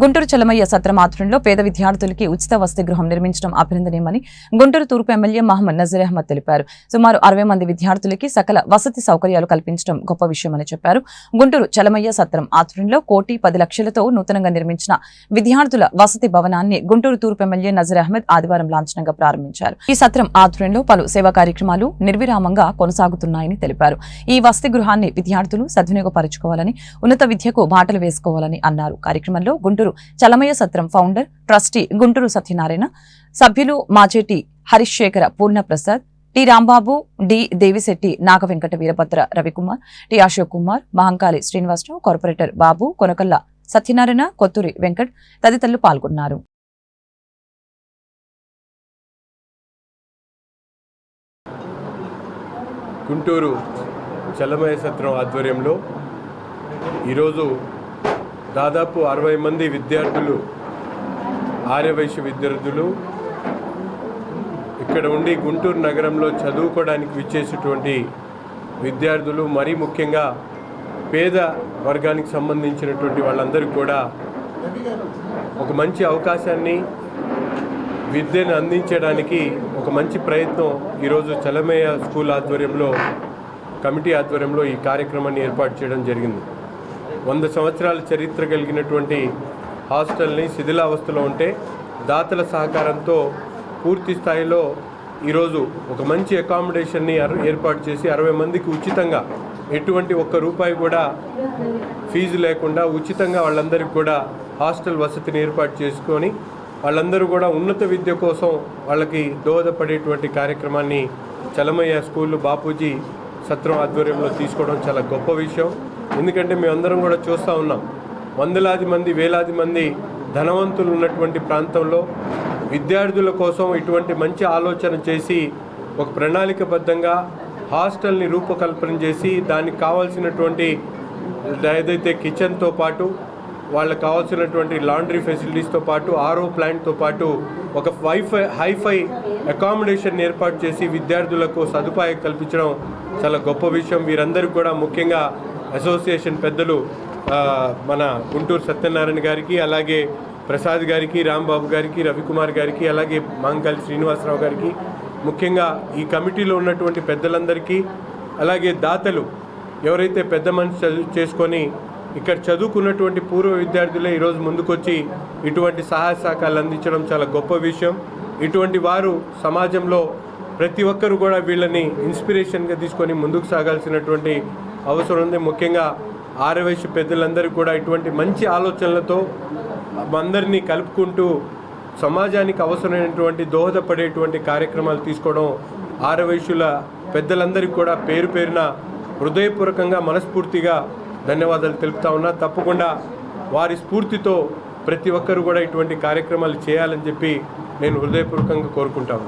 గుంటూరు చలమయ్య సత్రం ఆధ్వర్యంలో పేద విద్యార్థులకి ఉచిత వసతి గృహం నిర్మించడం అభినందనీయమని గుంటూరు తూర్పు ఎమ్మెల్యే మహమ్మద్ నజీర్ అహ్మద్ తెలిపారు. సుమారు అరవై మంది విద్యార్థులకి సకల వసతి సౌకర్యాలు కల్పించడం గొప్ప విషయమని చెప్పారు. గుంటూరు చలమయ్య సత్రం ఆధ్వర్యంలో కోటి పది లక్షలతో నూతనంగా నిర్మించిన విద్యార్థుల వసతి భవనాన్ని గుంటూరు తూర్పు ఎమ్మెల్యే నజీర్ అహ్మద్ ఆదివారం లాంఛనంగా ప్రారంభించారు. ఈ సత్రం ఆధ్వర్యంలో పలు సేవా కార్యక్రమాలు నిర్విరామంగా కొనసాగుతున్నాయని తెలిపారు. ఈ వసతి గృహాన్ని విద్యార్థులు సద్వినియోగపరచుకోవాలని ఉన్నత విద్యకు బాటలు వేసుకోవాలని అన్నారు. కార్యక్రమంలో గుంటూరు చలమయ్య సత్రం ఫౌండర్ ట్రస్టీ గుంటూరు సత్యనారాయణ సభ్యులు Macheti Harish Sekhara Purnaprasad T Rambabu D Devisetti Naga Venkata Veerabhadra Ravikumar T Ashok Kumar Mahankali Srinivasarao corporator Babu Konakalla Satyanarayana Kotturi Venkat తదితరులు పాల్గొన్నారు. గుంటూరు చల్లమయ సత్రం ఆధ్వర్యంలో ఈరోజు దాదాపు అరవై మంది విద్యార్థులు ఆర్యవైశ్య విద్యార్థులు ఇక్కడ ఉండి గుంటూరు నగరంలో చదువుకోవడానికి విచ్చేసేటువంటి విద్యార్థులు మరీ ముఖ్యంగా పేద వర్గానికి సంబంధించినటువంటి వాళ్ళందరికీ కూడా ఒక మంచి అవకాశాన్ని విద్యను అందించడానికి ఒక మంచి ప్రయత్నం ఈరోజు చలమయ్య స్కూల్ ఆధ్వర్యంలో కమిటీ ఆధ్వర్యంలో ఈ కార్యక్రమాన్ని ఏర్పాటు చేయడం జరిగింది. వంద సంవత్సరాల చరిత్ర కలిగినటువంటి హాస్టల్ని శిథిలావస్థలో ఉంటే దాతల సహకారంతో పూర్తి స్థాయిలో ఈరోజు ఒక మంచి అకామిడేషన్ని అర- ఏర్పాటు చేసి అరవై మందికి ఉచితంగా ఎటువంటి ఒక్క రూపాయి కూడా ఫీజు లేకుండా ఉచితంగా వాళ్ళందరికీ కూడా హాస్టల్ వసతిని ఏర్పాటు చేసుకొని వాళ్ళందరూ కూడా ఉన్నత విద్య కోసం వాళ్ళకి దోహదపడేటువంటి కార్యక్రమాన్ని చలమయ్య స్కూల్ బాపూజీ సత్రం ఆధ్వర్యంలో తీసుకోవడం చాలా గొప్ప విషయం. ఎందుకంటే మేమందరం కూడా చూస్తూ ఉన్నాం. వందలాది మంది వేలాది మంది ధనవంతులు ఉన్నటువంటి ప్రాంతంలో విద్యార్థుల కోసం ఇటువంటి మంచి ఆలోచన చేసి ఒక ప్రణాళికబద్ధంగా హాస్టల్ని రూపకల్పన చేసి దానికి కావాల్సినటువంటి ఏదైతే కిచెన్తో పాటు వాళ్ళకి కావాల్సినటువంటి లాండ్రీ ఫెసిలిటీస్తో పాటు ఆర్ఓ ప్లాంట్తో పాటు ఒక వైఫై హైఫై అకామిడేషన్ ఏర్పాటు చేసి విద్యార్థులకు సదుపాయం కల్పించడం చాలా గొప్ప విషయం. వీరందరికీ కూడా ముఖ్యంగా అసోసియేషన్ పెద్దలు మన గుంటూరు సత్యనారాయణ గారికి అలాగే ప్రసాద్ గారికి రాంబాబు గారికి రవికుమార్ గారికి అలాగే మాంకాలి శ్రీనివాసరావు గారికి ముఖ్యంగా ఈ కమిటీలో ఉన్నటువంటి పెద్దలందరికీ అలాగే దాతలు ఎవరైతే పెద్ద మనిషి చదువు చేసుకొని ఇక్కడ చదువుకున్నటువంటి పూర్వ విద్యార్థులే ఈరోజు ముందుకొచ్చి ఇటువంటి సహాయ సహకారాలు అందించడం చాలా గొప్ప విషయం. ఇటువంటి వారు సమాజంలో ప్రతి ఒక్కరు కూడా వీళ్ళని ఇన్స్పిరేషన్గా తీసుకొని ముందుకు సాగాల్సినటువంటి అవసరం ఉంది. ముఖ్యంగా ఆరవయసు పెద్దలందరూ కూడా ఇటువంటి మంచి ఆలోచనలతో అందరినీ కలుపుకుంటూ సమాజానికి అవసరమైనటువంటి దోహదపడేటువంటి కార్యక్రమాలు తీసుకోవడం ఆరవయసుల పెద్దలందరికీ కూడా పేరు పేరున హృదయపూర్వకంగా మనస్ఫూర్తిగా ధన్యవాదాలు తెలుపుతా ఉన్నా. తప్పకుండా వారి స్ఫూర్తితో ప్రతి ఒక్కరు కూడా ఇటువంటి కార్యక్రమాలు చేయాలని చెప్పి నేను హృదయపూర్వకంగా కోరుకుంటాను